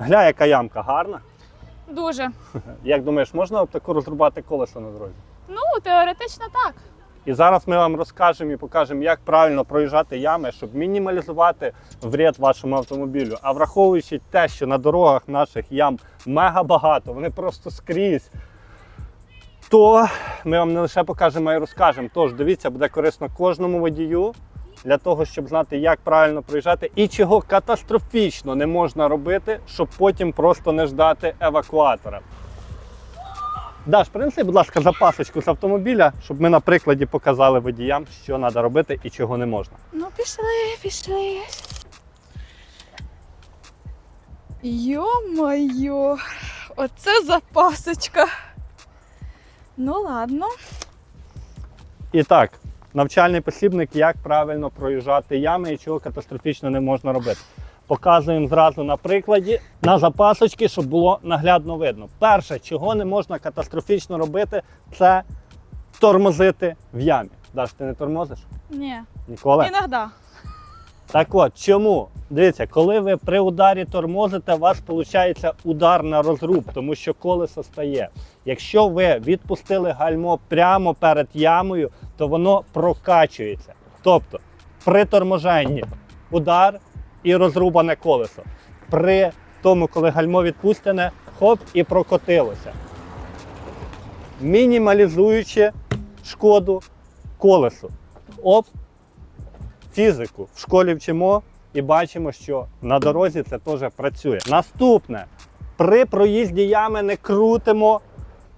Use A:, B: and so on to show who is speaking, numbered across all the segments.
A: Гля, яка ямка гарна.
B: Дуже.
A: Як думаєш, можна таку розрубати колесо на дорозі?
B: Ну, теоретично так.
A: І зараз ми вам розкажемо і покажемо, як правильно проїжджати ями, щоб мінімалізувати вред вашому автомобілю. А враховуючи те, що на дорогах наших ям мега багато, вони просто скрізь. То ми вам не лише покажемо, а й розкажемо. Тож дивіться, буде корисно кожному водію для того, щоб знати, як правильно проїжджати і чого катастрофічно не можна робити, щоб потім просто не ждати евакуатора. Даш, принеси, будь ласка, запасочку з автомобіля, щоб ми на прикладі показали водіям, що треба робити і чого не можна.
B: Ну, пішли, пішли. Йо-моє, оце запасочка. Ну ладно.
A: І так, навчальний посібник, як правильно проїжджати ями і чого катастрофічно не можна робити. Показуємо зразу на прикладі на запасочки, щоб було наглядно видно. Перше, чого не можна катастрофічно робити, це тормозити в ямі. Даш, ти не тормозиш?
B: Ні.
A: Ніколи?
B: Іноді.
A: Так от, чому? Дивіться, коли ви при ударі тормозите, у вас виходить удар на розруб, тому що колесо стає. Якщо ви відпустили гальмо прямо перед ямою, то воно прокачується. Тобто при торможенні удар і розрубане колесо. При тому, коли гальмо відпустене, хоп і прокотилося. Мінімалізуючи шкоду колесу. Оп, фізику в школі вчимо і бачимо, що на дорозі це теж працює. Наступне, при проїзді ями не крутимо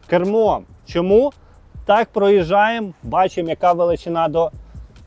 A: кермом. Чому? Так проїжджаємо, бачимо, яка величина до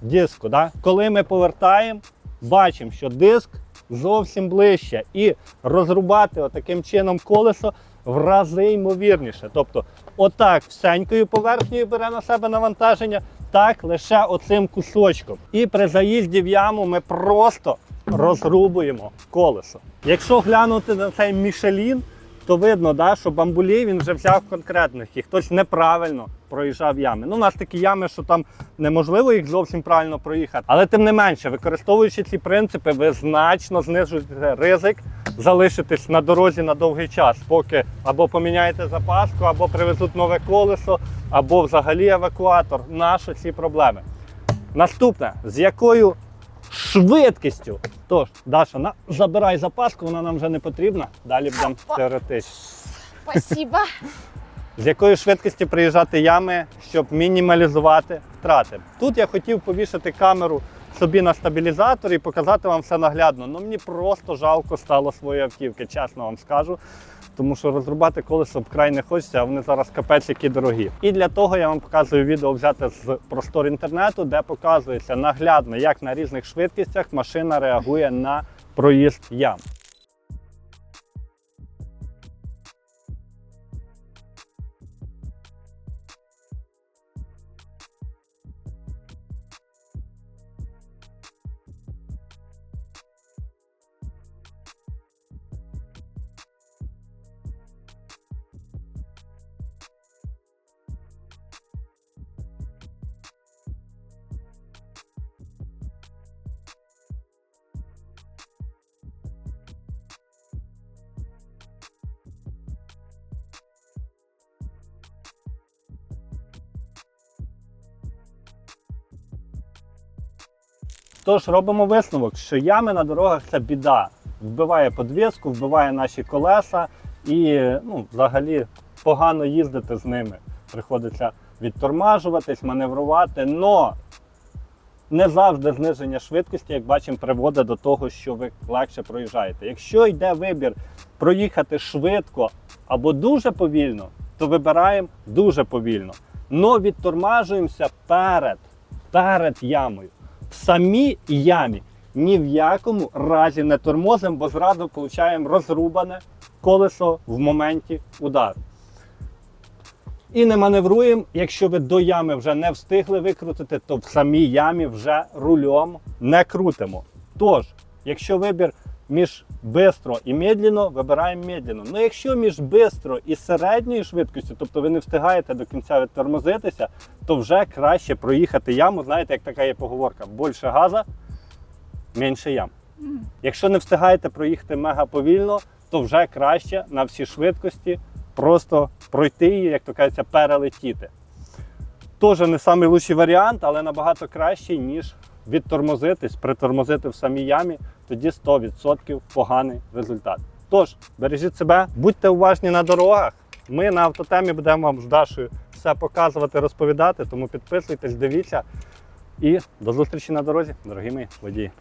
A: диску. Да? Коли ми повертаємо, бачимо, що диск зовсім ближче. І розрубати отаким чином колесо в рази ймовірніше. Тобто, отак всенькою поверхнею бере на себе навантаження, так лише оцим кусочком. І при заїзді в яму ми просто розрубуємо колесо. Якщо глянути на цей Мішелін, то видно, да, що бамбулі він вже взяв конкретних і хтось неправильно проїжджав ями. Ну, у нас такі ями, що там неможливо їх зовсім правильно проїхати. Але тим не менше, використовуючи ці принципи, ви значно знижуєте ризик залишитись на дорозі на довгий час, поки або поміняєте запаску, або привезуть нове колесо, або взагалі евакуатор. Наші ці проблеми. Наступне, з якою швидкістю. Тож, Даша, на, забирай запаску, вона нам вже не потрібна. Далі будемо теоретично.
B: Спасибо.
A: З якою швидкістю приїжджати ями, щоб мінімалізувати втрати. Тут я хотів повішати камеру собі на стабілізатор і показати вам все наглядно. Ну мені просто жалко стало своєї автівки, чесно вам скажу. Тому що розрубати колесо вкрай не хочеться, а вони зараз капець які дорогі. І для того я вам показую відео взяти з простор інтернету, де показується наглядно, як на різних швидкістях машина реагує на проїзд ям. Тож робимо висновок, що ями на дорогах це біда. Вбиває подвіску, вбиває наші колеса і ну, взагалі погано їздити з ними. Приходиться відтормажуватись, маневрувати. Но не завжди зниження швидкості, як бачимо, приводить до того, що ви легше проїжджаєте. Якщо йде вибір проїхати швидко або дуже повільно, то вибираємо дуже повільно. Но відтормажуємося перед, перед ямою самій ямі ні в якому разі не тормозимо, бо зразу получаємо розрубане колесо в моменті удару. І не маневруємо, якщо ви до ями вже не встигли викрутити, то в самій ямі вже рульом не крутимо. Тож, якщо вибір між бистро і медленно, вибираємо медленно. Ну якщо між бистро і середньою швидкістю, тобто ви не встигаєте до кінця відтормозитися, то вже краще проїхати яму. Знаєте, як така є поговорка: більше газа, менше ям. Якщо не встигаєте проїхати мега повільно, то вже краще на всі швидкості просто пройти її, як то кажеться, перелетіти. Теж не найкращий варіант, але набагато кращий, ніж відтормозитись, притормозити в самій ямі, тоді 100% поганий результат. Тож, бережіть себе, будьте уважні на дорогах. Ми на автотемі будемо вам з Дашою все показувати, розповідати, тому підписуйтесь, дивіться. І до зустрічі на дорозі, дорогі мої водії.